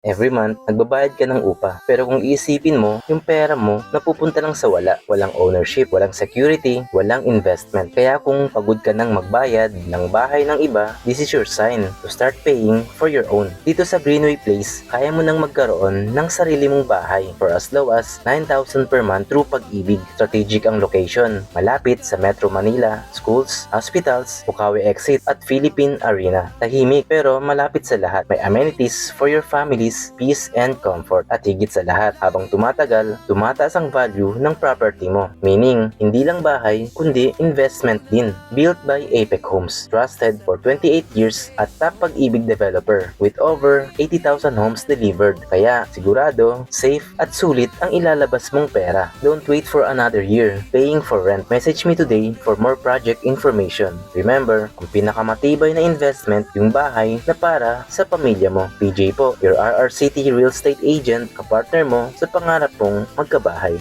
Every month, nagbabayad ka ng upa. Pero kung iisipin mo, yung pera mo napupunta lang sa wala. Walang ownership, walang security, walang investment. Kaya kung pagod ka nang magbayad ng bahay ng iba, this is your sign to start paying for your own. Dito sa Greenway Place, kaya mo nang magkaroon ng sarili mong bahay for as low as 9,000 per month through pag-ibig. Strategic ang location. Malapit sa Metro Manila, schools, hospitals, Bukawi Exit at Philippine Arena. Tahimik pero malapit sa lahat. May amenities for your families, peace and comfort. At higit sa lahat, habang tumatagal, tumataas ang value ng property mo. Meaning, hindi lang bahay, kundi investment din. Built by Apex Homes. Trusted for 28 years at top pag-ibig developer with over 80,000 homes delivered. Kaya sigurado, safe at sulit ang ilalabas mong pera. Don't wait for another year paying for rent. Message me today for more project information. Remember, ang pinakamatibay na investment yung bahay na para sa pamilya mo. PJ po, your RR City Real Estate Agent, kapartner mo sa pangarap mong magkabahay.